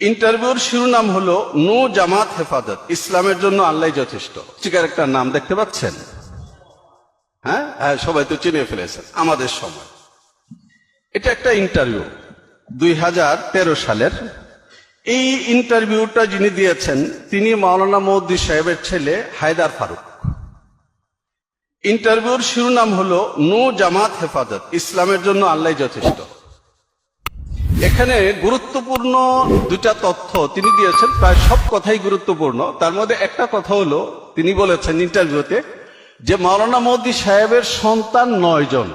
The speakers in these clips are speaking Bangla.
ইন্টারভিউর শিরোনাম হলো নো জামাত হেফাজত। ইসলামের জন্য আল্লাহ যথেষ্ট। চিকার একটা নাম দেখতে পাচ্ছেন? হ্যাঁ? হ্যাঁ সবাই তো চিনে ফেলেছেন। আমাদের সময়। এটা একটা ইন্টারভিউ দুই হাজার তেরো সালের। এই ইন্টারভিউটা যিনি দিয়েছেন, তিনি মাওলানা মৌদ্দি সাহেবের ছেলে হায়দার ফারুক। ইন্টারভিউর শিরোনাম হলো নো জামাত হেফাজত। ইসলামের জন্য আল্লাহ যথেষ্ট। এখানে গুরুত্বপূর্ণ দুটা তথ্য তিনি দিয়েছেন, প্রায় সব কথাই গুরুত্বপূর্ণ। তার মধ্যে একটা কথা হলো, তিনি বলেছেন ইন্টারভিউতে যে মাওলানা মোদী সাহেবের সন্তান নয় জন।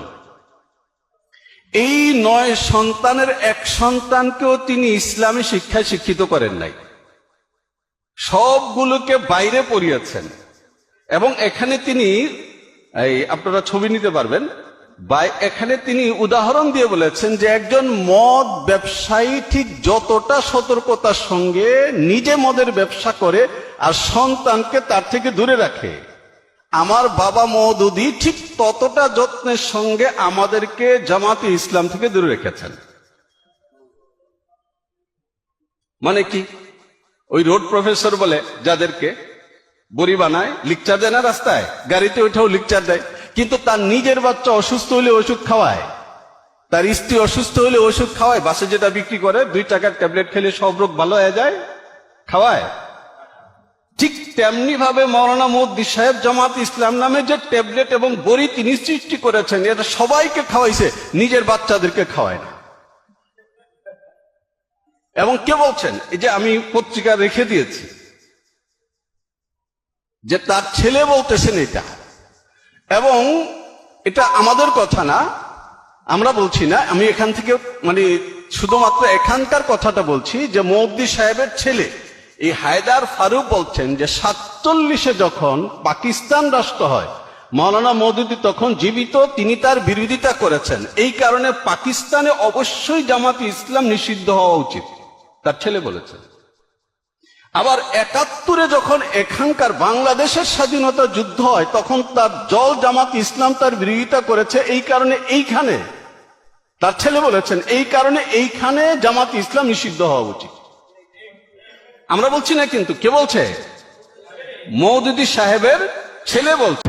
এই নয় সন্তানের এক সন্তানকেও তিনি ইসলামী শিক্ষায় শিক্ষিত করেন নাই। সবগুলোকে বাইরে পড়িয়েছেন। এবং এখানে তিনি, এই আপনারা ছবি নিতে পারবেন বা এখানে তিনি উদাহরণ দিয়ে বলেছেন যে একজন মদ ব্যবসায়ী ঠিক যতটা সতর্কতার সঙ্গে নিজে মদের ব্যবসা করে আর সন্তানকে তার থেকে দূরে রাখে। আমার বাবা মৌদুদি ঠিক ততটা যত্নের সঙ্গে আমাদেরকে জামাতে ইসলাম থেকে দূরে রেখেছেন। মানে কি? ওই রোড প্রফেসর বলে যাদেরকে, বড়ি বানায়, লিকচার দেয় না রাস্তায়? গাড়িতে ওইটাও লিকচার দেয়। কিন্তু তার নিজের বাচ্চা অসুস্থ হলে ওষুধ খাওয়ায়। তার স্ত্রী অসুস্থ হলে ওষুধ খাওয়ায়, বাসে যেটা বিক্রি করে, দুই টাকার ট্যাবলেট খেলে সব রোগ ভালো হয়ে যায়, খাওয়ায়। ঠিক তেমনি ভাবে মৌলানা মোদ্দি সাহেব জামাত ইসলাম নামে যে ট্যাবলেট এবং বড়ি তিনি সৃষ্টি করেছেন, এটা সবাইকে খাওয়াইছে, নিজের বাচ্চাদেরকে খাওয়ায় না। এবং কে বলছেন? এই যে আমি পত্রিকা রেখে দিয়েছি, যে তার ছেলে বলতেছেন এটা। এবং এটা আমাদের কথা না, আমরা বলছি না, আমি এখান থেকে মানে শুধুমাত্র এখানকার কথাটা বলছি যে মৌদ্দি সাহেবের ছেলে, এই হায়দার ফারুক বলছেন যে সাতচল্লিশে যখন পাকিস্তান রাষ্ট্র হয়, মৌলানা মৌদুদি তখন জীবিত, তিনি তার বিরোধিতা করেছেন। এই কারণে পাকিস্তানে অবশ্যই জামাতি ইসলাম নিষিদ্ধ হওয়া উচিত। তার ছেলে বলেছেন। আবার একাত্তরে যখন এখানকার বাংলাদেশের স্বাধীনতা যুদ্ধ হয়, তখন তার জল জামাত ইসলাম তার বিরোধিতা করেছে এই কারণে এইখানে। তার ছেলে বলেছেন, এই কারণে এইখানে জামাত ইসলাম নিষিদ্ধ হওয়া উচিত। আমরা বলছি না কিন্তু, কে বলছে? মৌদুদি সাহেবের ছেলে বলছে।